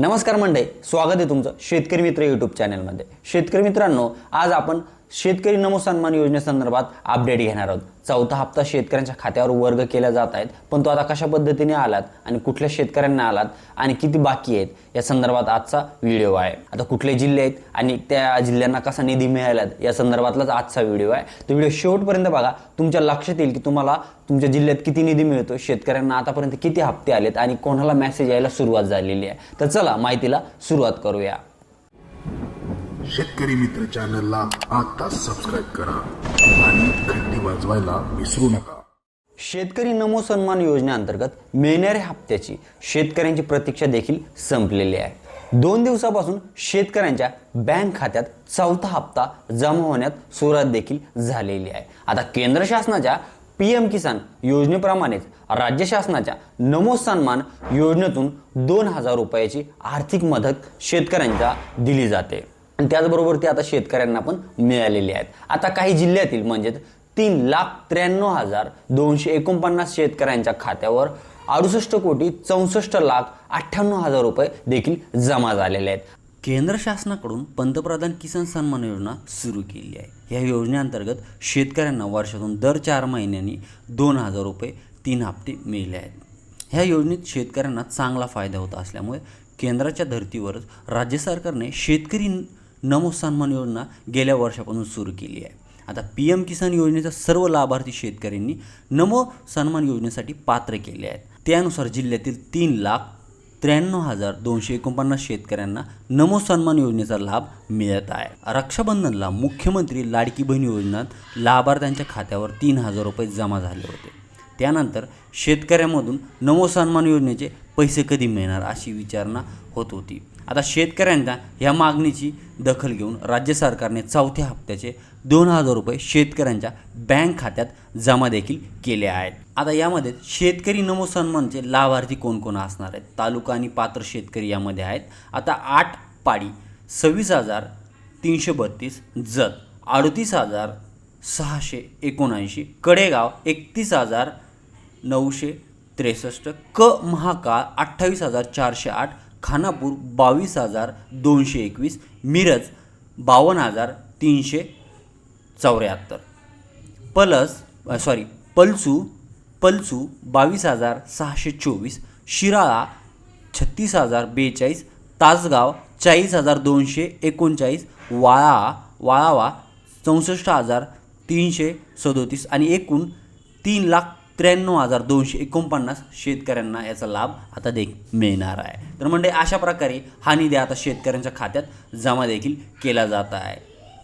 नमस्कार मंडळी स्वागत आहे तुमचं शेतकरी मित्र यूट्यूब चॅनलमध्ये शेतकरी मित्रांनो आज आपण शेतकरी नमो सन्मान योजनेसंदर्भात अपडेट घेणार आहोत. चौथा हप्ता शेतकऱ्यांच्या खात्यावर वर्ग केला जात आहेत पण तो आता कशा पद्धतीने आलात आणि कुठल्या शेतकऱ्यांना आलात आणि किती बाकी आहेत या संदर्भात आजचा व्हिडिओ आहे. आता कुठले जिल्हे आहेत आणि त्या जिल्ह्यांना कसा निधी मिळालात या संदर्भातलाच आजचा व्हिडिओ आहे. तो व्हिडिओ शेवटपर्यंत बघा. तुमच्या लक्षात येईल की तुम्हाला तुमच्या जिल्ह्यात किती निधी मिळतो शेतकऱ्यांना आतापर्यंत किती हप्ते आलेत आणि कोणाला मेसेज यायला सुरुवात झालेली आहे. तर चला माहितीला सुरुवात करूया. शेतकरी मित्र चॅनलला आता सबस्क्राईब करा आणि घंटी वाजवायला विसरू नका. शेतकरी नमो सन्मान योजनेअंतर्गत मिळणाऱ्या हप्त्याची शेतकऱ्यांची प्रतीक्षा देखील संपलेली आहे. दोन दिवसापासून शेतकऱ्यांच्या बँक खात्यात चौथा हप्ता जमा होण्यात सुरुवात देखील झालेली आहे. आता केंद्र शासनाच्या पी एम किसान योजनेप्रमाणेच राज्य शासनाच्या नमो सन्मान योजनेतून दोन हजार रुपयाची आर्थिक मदत शेतकऱ्यांच्या दिली जाते. आणि त्याचबरोबर ते आता शेतकऱ्यांना पण मिळालेले आहेत. आता काही जिल्ह्यातील म्हणजेच तीन लाख त्र्याण्णव हजार दोनशे एकोणपन्नास शेतकऱ्यांच्या खात्यावर अडुसष्ट कोटी चौसष्ट लाख अठ्ठ्याण्णव हजार रुपये देखील जमा झालेले आहेत. केंद्र शासनाकडून पंतप्रधान किसान सन्मान योजना सुरू केली आहे. या योजनेअंतर्गत शेतकऱ्यांना वर्षातून दर चार महिन्यांनी दोन हजार रुपये तीन हप्ते मिळले आहेत. ह्या योजनेत शेतकऱ्यांना चांगला फायदा होत असल्यामुळे केंद्राच्या धर्तीवरच राज्य सरकारने शेतकरी नमो सन्मान योजना गेल्या वर्षापासून सुरू केली आहे. आता पी एम किसान योजनेच्या सर्व लाभार्थी शेतकऱ्यांनी नमो सन्मान योजनेसाठी पात्र केले आहेत. त्यानुसार जिल्ह्यातील तीन लाख त्र्याण्णव हजार दोनशे एकोणपन्नास शेतकऱ्यांना नमो सन्मान योजनेचा लाभ मिळत आहे. रक्षाबंधनला मुख्यमंत्री लाडकी बहीण योजनेत लाभार्थ्यांच्या खात्यावर तीन हजार रुपये जमा झाले होते. त्यानंतर शेतकऱ्यांमधून नमो सन्मान योजनेचे पैसे कधी मिळणार अशी विचारणा होत होती. आता शेतकऱ्यांना या मागणीची दखल घेऊन राज्य सरकारने चौथ्या हप्त्याचे दोन हजार रुपये शेतकऱ्यांच्या बँक खात्यात जमा देखील केले आहेत. आता यामध्ये शेतकरी नमो सन्मानचे लाभार्थी कोण कोण असणार आहेत? तालुका आणि पात्र शेतकरी यामध्ये आहेत. आता आठ पाडी सव्वीस हजार तीनशे बत्तीस जत अडतीस हजार सहाशे एकोणऐंशी कडेगाव एकतीस हजार नऊशे त्रेसष्ट क महाकाळ अठ्ठावीस हजार चारशे आठ खानापूर बावीस हजार दोनशे एकवीस मिरज बावन्न हजार तीनशे चौऱ्याहत्तर. पलस सॉरी पलसू पलसू बावीस हजार सहाशे चोवीस शिराळा छत्तीस हजार बेचाळीस तासगाव चाळीस हजार दोनशे एकोणचाळीस वाळा वाळावा चौसष्ट हजार तीनशे सदोतीस आणि एकूण तीन लाख त्र्याण्णव हजार दोनशे एकोणपन्नास शेतकऱ्यांना याचा लाभ आता देख मिळणार आहे. तर म्हणजे अशा प्रकारे हा निधी आता शेतकऱ्यांच्या खात्यात जमा देखील केला जात आहे.